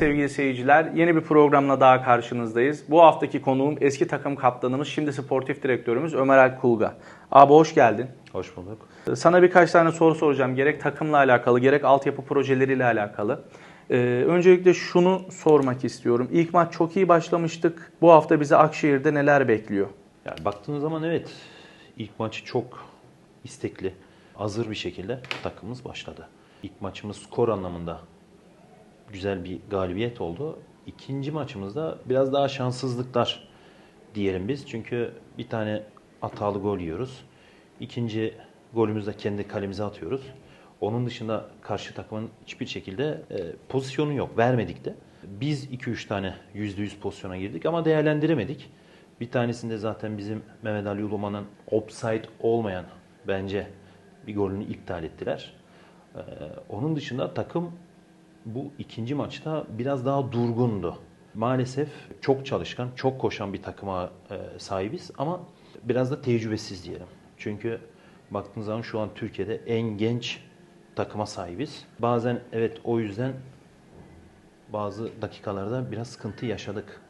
Sevgili seyirciler, yeni bir programla daha karşınızdayız. Bu haftaki konuğum eski takım kaptanımız, şimdi sportif direktörümüz Ömer Alp Kulga. Abi hoş geldin. Hoş bulduk. Sana birkaç tane soru soracağım. Gerek takımla alakalı, gerek altyapı projeleriyle alakalı. Ee, öncelikle şunu sormak istiyorum. İlk maç çok iyi başlamıştık. Bu hafta bize Akşehir'de neler bekliyor? Yani baktığınız zaman evet ilk maçı çok istekli, hazır bir şekilde takımımız başladı. İlk maçımız skor anlamında güzel bir galibiyet oldu. İkinci maçımızda biraz daha şanssızlıklar diyelim biz. Çünkü bir tane hatalı gol yiyoruz. İkinci golümüzü de kendi kalemize atıyoruz. Onun dışında karşı takımın hiçbir şekilde e, pozisyonu yok. Vermedik de. Biz 2-3 tane %100 pozisyona girdik ama değerlendiremedik. Bir tanesinde zaten bizim Mehmet Ali Uluman'ın offside olmayan bence bir golünü iptal ettiler. Ee, onun dışında takım bu ikinci maçta biraz daha durgundu. Maalesef çok çalışkan, çok koşan bir takıma e, sahibiz ama biraz da tecrübesiz diyelim. Çünkü baktığınız zaman şu an Türkiye'de en genç takıma sahibiz. Bazen evet o yüzden bazı dakikalarda biraz sıkıntı yaşadık